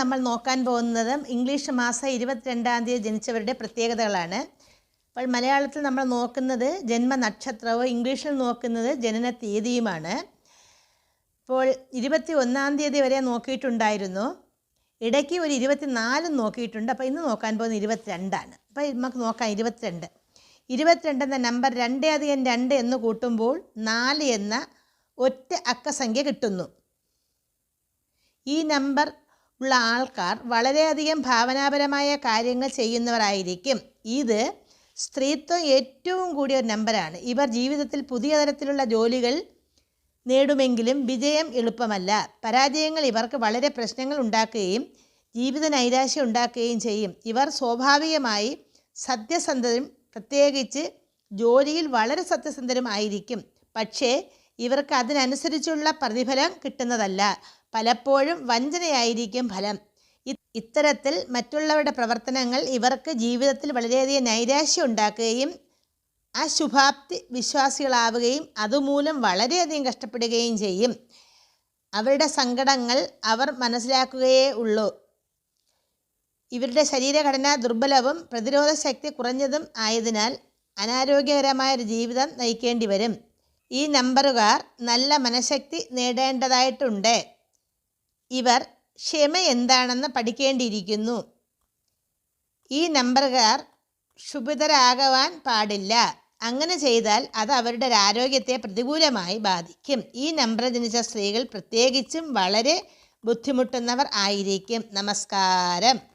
നമ്മൾ നോക്കാൻ പോകുന്നത് ഇംഗ്ലീഷ് മാസം ഇരുപത്തിരണ്ടാം തീയതി ജനിച്ചവരുടെ പ്രത്യേകതകളാണ്. അപ്പോൾ മലയാളത്തിൽ നമ്മൾ നോക്കുന്നത് ജന്മനക്ഷത്രവും ഇംഗ്ലീഷിൽ നോക്കുന്നത് ജനന തീയതിയുമാണ്. ഇപ്പോൾ ഇരുപത്തി ഒന്നാം തീയതി വരെ നോക്കിയിട്ടുണ്ടായിരുന്നു. ഇടയ്ക്ക് ഒരു ഇരുപത്തിനാലും നോക്കിയിട്ടുണ്ട്. അപ്പോൾ ഇന്ന് നോക്കാൻ പോകുന്നത് ഇരുപത്തിരണ്ടാണ്. അപ്പോൾ നമുക്ക് നോക്കാം ഇരുപത്തിരണ്ട്. ഇരുപത്തിരണ്ട് എന്ന നമ്പർ രണ്ട് അധികം രണ്ട് എന്ന് കൂട്ടുമ്പോൾ നാല് എന്ന ഒറ്റ അക്കസംഖ്യ കിട്ടുന്നു. ഈ നമ്പർ ഉള്ള ആൾക്കാർ വളരെയധികം ഭാവനാപരമായ കാര്യങ്ങൾ ചെയ്യുന്നവരായിരിക്കും. ഇത് സ്ത്രീത്വം ഏറ്റവും കൂടിയ ഒരു നമ്പറാണ് ഇവർ ജീവിതത്തിൽ പുതിയ തരത്തിലുള്ള ജോലികൾ നേടുമെങ്കിലും വിജയം എളുപ്പമല്ല. പരാജയങ്ങൾ ഇവർക്ക് വളരെ പ്രശ്നങ്ങൾ ഉണ്ടാക്കുകയും ജീവിത നൈരാശ്യം ഉണ്ടാക്കുകയും ചെയ്യും. ഇവർ സ്വാഭാവികമായി സത്യസന്ധരും പ്രത്യേകിച്ച് ജോലിയിൽ വളരെ സത്യസന്ധരും ആയിരിക്കും. പക്ഷേ ഇവർക്ക് അതിനനുസരിച്ചുള്ള പ്രതിഫലം കിട്ടുന്നതല്ല. പലപ്പോഴും വഞ്ചനയായിരിക്കും ഫലം. ഇത്തരത്തിൽ മറ്റുള്ളവരുടെ പ്രവർത്തനങ്ങൾ ഇവർക്ക് ജീവിതത്തിൽ വളരെയധികം നൈരാശ്യം ഉണ്ടാക്കുകയും ആ ശുഭാപ്തി വിശ്വാസികളാവുകയും അതുമൂലം വളരെയധികം കഷ്ടപ്പെടുകയും ചെയ്യും. അവരുടെ സങ്കടങ്ങൾ അവർ മനസ്സിലാക്കുകയേ ഉള്ളൂ. ഇവരുടെ ശരീരഘടന ദുർബലവും പ്രതിരോധ ശക്തി കുറഞ്ഞതും ആയതിനാൽ അനാരോഗ്യകരമായ ഒരു ജീവിതം നയിക്കേണ്ടി വരും. ഈ നമ്പറുകാർ നല്ല മനഃശക്തി നേടേണ്ടതായിട്ടുണ്ട്. ഇവർ ക്ഷമ എന്താണെന്ന് പഠിക്കേണ്ടിയിരിക്കുന്നു. ഈ നമ്പറുകാർ ക്ഷുഭിതരാകുവാൻ പാടില്ല. അങ്ങനെ ചെയ്താൽ അത് അവരുടെ ആരോഗ്യത്തെ പ്രതികൂലമായി ബാധിക്കും. ഈ നമ്പർ ജനിച്ച സ്ത്രീകൾ പ്രത്യേകിച്ചും വളരെ ബുദ്ധിമുട്ടുന്നവർ ആയിരിക്കും. നമസ്കാരം.